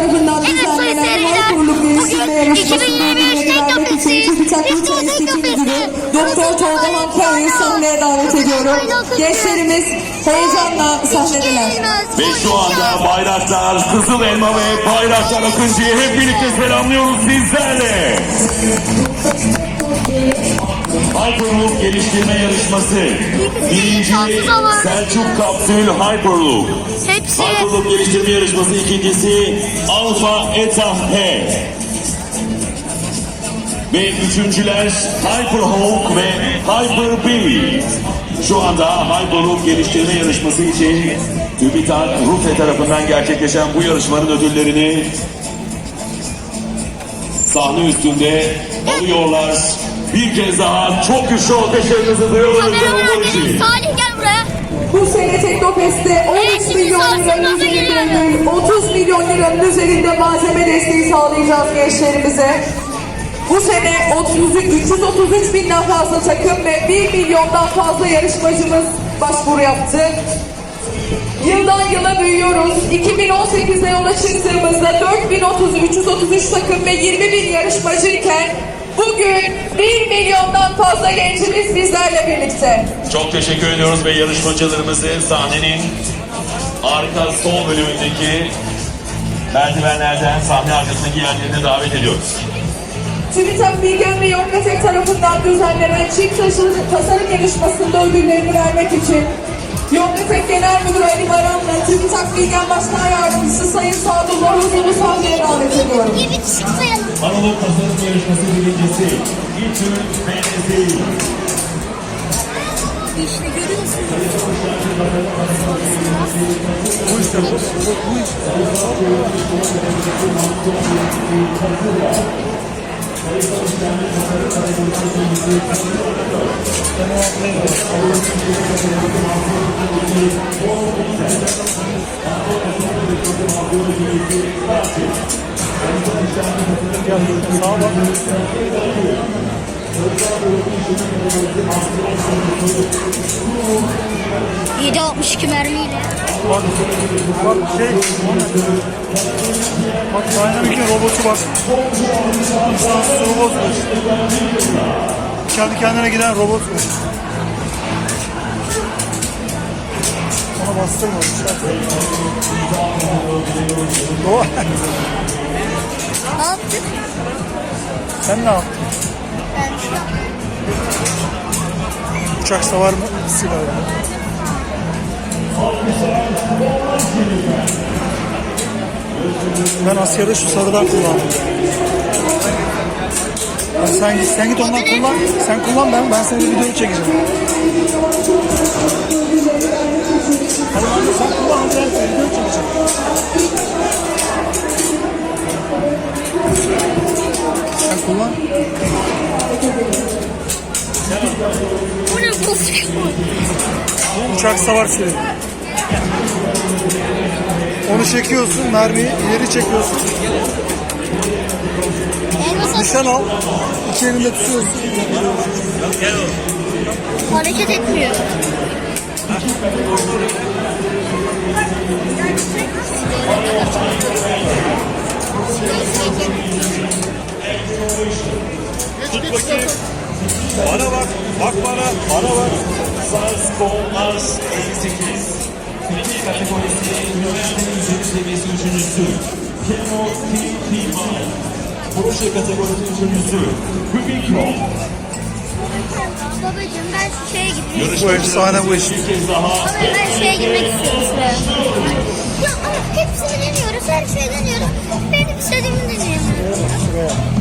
tarafından düzenlenen seyirciler, Hyperloop geliştirme bugün yarışmasında 2023 ödülleri vermek için TÜBİTAK Enstitü Teknofest'i, Müdürü Doktor Tolga Bayrağı, sahneye davet ediyorum. Gençlerimiz heyecanla sahnedeler. Ve şu anda bayraklar Kızıl Elma ve Bayraktar Akıncı'yı hep birlikte selamlıyoruz sizlerle. Hyperloop geliştirme yarışması. Birinci Selçuk Kapsül Hyperloop. Hepsi Hyperloop geliştirme yarışması ikincisi Alfa Eta H. Ve üçüncüler Hyperhawk ve Hyper Baby. Şu anda Hyperloop geliştirme yarışması için TÜBİTAK RUTE tarafından gerçekleşen bu yarışmanın ödüllerini sahne üstünde alıyorlar. Bir kez daha çok güçlü alkışlarınızı duyuyoruz. kameraman. Salih gel buraya. Bu sene Teknofest'te 13 Evet, milyon liranın üzerinde, ödül, 30 milyon liranın üzerinde malzeme desteği sağlayacağız gençlerimize. Bu sene 30, 333 binden fazla takım ve 1 milyondan fazla yarışmacımız başvuru yaptı. Yıldan yıla büyüyoruz. 2018'de yola çıktığımızda 4030, 333 takım ve 20 bin yarışmacı iken bugün 1 milyondan fazla gencimiz bizlerle birlikte. Çok teşekkür ediyoruz ve yarışmacılarımızı sahnenin arka sol bölümündeki merdivenlerden sahne arkasındaki yerlerine davet ediyoruz. TÜBİTAK Bilgen ve Yomkatek tarafından düzenlenen çift tasarım yarışmasında ödüllerini vermek için Yomkatek Genel Müdürü Ali Baran'la TÜBİTAK Bilgen Başkan Yardımcısı Sayın Sadullah Uzun'u sahneye davet ediyorum. Anadolu Tasarım Yarışması birincisi İTÜ BNZ. İşte görüyorsun. Sağa bak. Yedi 62 mermiyle. Bak, bak şey, bak Dynamic'in robotu bak. İnsansız robot bu. Kendi kendine giden robot bu. Ona bastırma. Doğa. Ne yaptık? Sen ne yaptın? Uçak savar mı? Silahı. Ben askerde şu sarıdan kullandım. Ya sen, sen git ondan kullan. Sen kullan ben. Ben senin videoyu çekeceğim. Savar silahı. Onu çekiyorsun, mermiyi ileri çekiyorsun. Nişan al. İki elinde tutuyorsun. hareket etmiyor. Tut bakayım. Bana bak. Bak bana. Bana bak. SARS-CoV-2 58. Peki kategorisi üniversitenin üzeri seviyesi üçüncüsü. Kemo TP1. Proje kategorisi üçüncüsü. Rubicon. Babacığım ben şu şeye gitmek Bu efsane bu iş. Ama ben şeye girmek istiyorum sıraya. Ya ama hepsini deniyoruz, her şeyi deniyoruz. Benim istediğimi deneyemiyorum.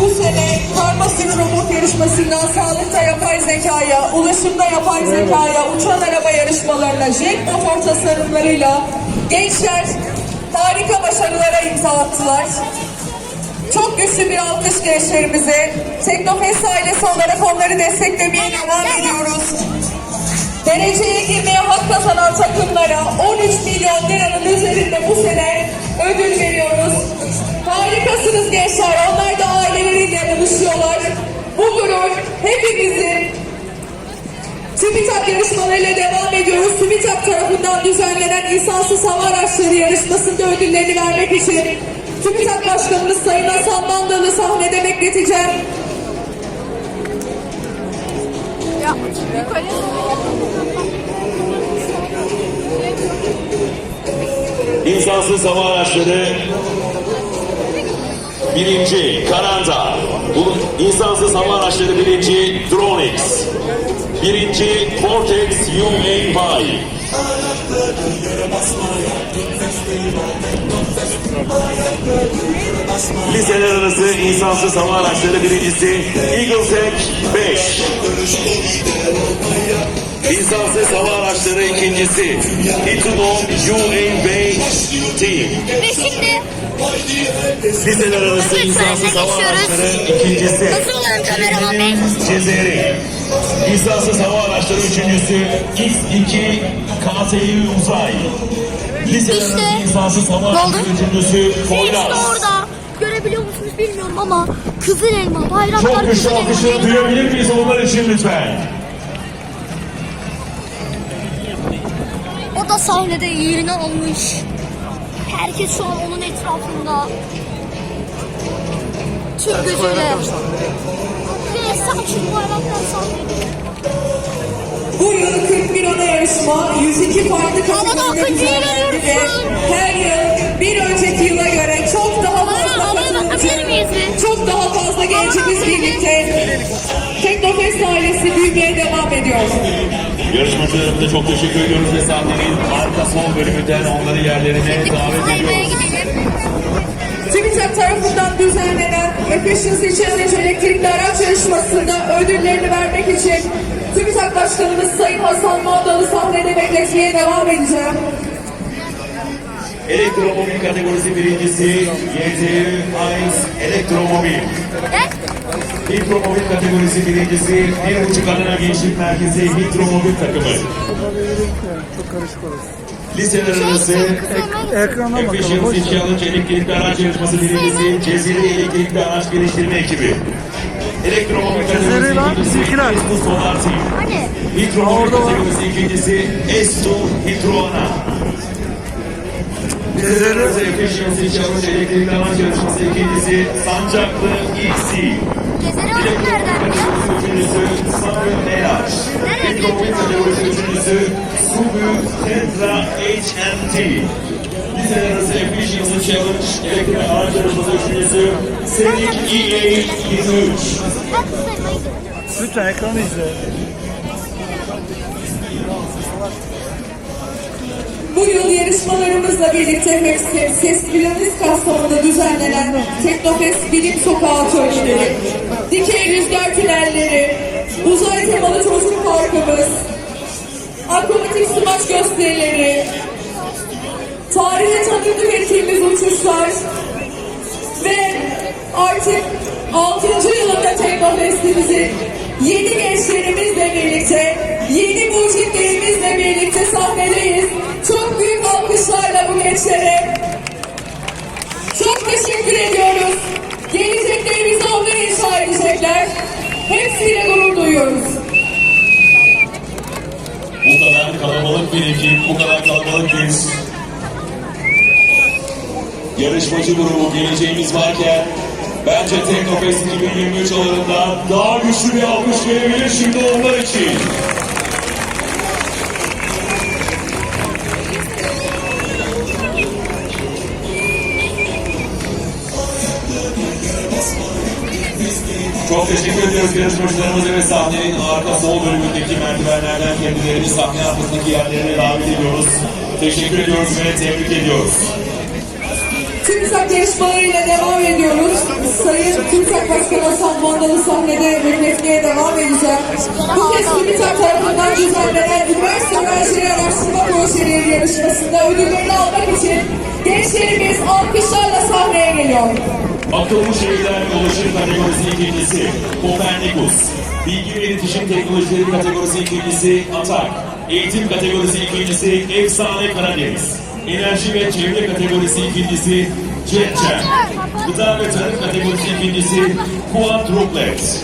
Bu sene farmasinin robot yarışmasından sağlıkta yapay zekaya, ulaşımda yapay zekaya, uçan araba yarışmalarına, jet motor tasarımlarıyla gençler harika başarılara imza attılar. Çok güçlü bir alkış gençlerimize. Teknofest ailesi olarak onları desteklemeye devam ediyoruz. Dereceye girmeye hak kazanan takımlara 13 milyon liranın üzerinde bu sene ödül veriyoruz. Harikasınız gençler. Onlar. Gurur hepimizin. TÜBİTAK yarışmalarıyla devam ediyor. ediyoruz. TÜBİTAK tarafından düzenlenen insansız hava araçları yarışmasında ödüllerini vermek için TÜBİTAK Başkanımız Sayın Hasan Mandalı sahnede bekleteceğim. İnsansız hava araçları birinci Karanta. Bu insansız hava araçları birinci Dronex. Birinci Vortex UAV. Liseler arası insansız hava araçları birincisi Eagle Tech 5. İnsansız hava araçları ikincisi Ituno UAV Team. Ve şimdi Liseler arası insansız hava araçları ikincisi Nasıl olan kameraman bey? Cezeri. İnsansız hava araçları üçüncüsü X2 KTÜ Uzay. Liseler İşte. insansız hava Oldu. üçüncüsü işte Poyraz. orada. Görebiliyor musunuz bilmiyorum ama kızıl elma, bayraklar Çok güçlü alkışları duyabilir miyiz onlar için lütfen? O da sahnede yerini almış. Herkes şu an onun etrafında. Tüm gözüyle. Yarışma 102 farklı akıncı düzenlendi ve her yıl bir önceki yıla göre çok daha fazla katılımcı, çok daha fazla gencimiz birlikte. Teknofest ailesi büyümeye devam ediyor. Yarışmacılarımıza çok teşekkür ediyoruz ve sahnenin arka son bölümünden onları yerlerine davet ediyoruz. TÜBİTAK tarafından düzenlenen Efficiency Challenge elektrikli araç yarışmasında ödüllerini vermek için TÜBİTAK Başkanımız Sayın Hasan Mağdalı sahnede bekletmeye devam edeceğim. Elektromobil kategorisi birincisi YTÜ Heinz Elektromobil. Ne? Hidromobil kategorisi birincisi bir buçuk Adana Gençlik Merkezi Hidromobil takımı. Çok karışık orası. Liseler Şey, arası elmaya Ekrana bakalım. Efficiency ver. Challenge elektrikli araç yarışması birincisi Cezire Elektrikli Araç Geliştirme Ekibi. Elektromobil kategorisi lan, ikincisi bizimkiler. Estu Solar Team. Hani? Hidromobil kategorisi ikincisi Estu Hidroana. Liseler arası Efficiency Challenge elektrikli araç yarışması ikincisi Sancaklı EC. Alıp nereden? Üçüncüsü Sabri Meraş. Hidromobil kategorisi üçüncüsü Subu Tetra HMT. Liseler arası Efficiency Challenge elektrik araç yarışması üçüncüsü Senik EA 23. Ben kızıl elmaya gidiyorum. Lütfen ekranı izle. Bu yıl yarışmalarımızla birlikte Meksik Festivalimiz Kastamonu'da düzenlenen Teknofest Bilim Sokağı atölyeleri, dikey rüzgar tünelleri, uzay temalı çocuk parkımız, akrobatik smaç gösterileri, tarihe tanıklık ettiğimiz uçuşlar ve artık 6. yılında Teknofest'imizi yeni gençlerimizle birlikte, yeni mucitlerimizle birlikte sahnedeyiz. Çok büyük alkışlarla bu gençlere çok teşekkür ediyoruz. Geleceklerimizi onlar inşa edecekler. Hepsiyle gurur duyuyoruz. Bu ekip, bu kadar kalabalık bir yarışmacı grubu geleceğimiz varken bence Teknofest 2023 alanında daha güçlü bir alkış gelebilir şimdi onlar için. Çok teşekkür ediyoruz yarışmacılarımıza ve sahnenin arka sol bölümündeki merdivenlerden kendilerini sahne arkasındaki yerlerine davet ediyoruz. Teşekkür ediyoruz ve tebrik ediyoruz. TÜBİTAK yarışmalarıyla devam ediyoruz. Sayın TÜBİTAK Başkanı Hasan Mandalı sahnede bekletmeye devam edeceğim. Bu kez TÜBİTAK tarafından düzenlenen üniversite öğrencileri araştırma projeleri yarışmasında ödüllerini almak için gençlerimiz alkışlarla sahneye geliyor. Akıllı şehirler ulaşım kategorisi ikincisi Kopernikus. Bilgi ve iletişim teknolojileri kategorisi ikincisi Atak. Eğitim kategorisi ikincisi Efsane Karadeniz. Enerji ve çevre kategorisi ikincisi Jetcam. Gıda ve tarım kategorisi ikincisi Quadruplex.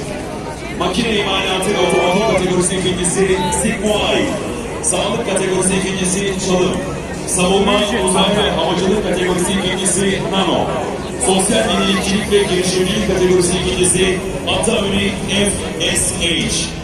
Makine imalatı ve otomotiv kategorisi ikincisi Sigmuay. Sağlık kategorisi ikincisi Çalım. Savunma, uzay ve havacılık kategorisi ikincisi Nano. Sosyal yenilikçilik ve girişimcilik kategorisi ikincisi Ataüni FSH.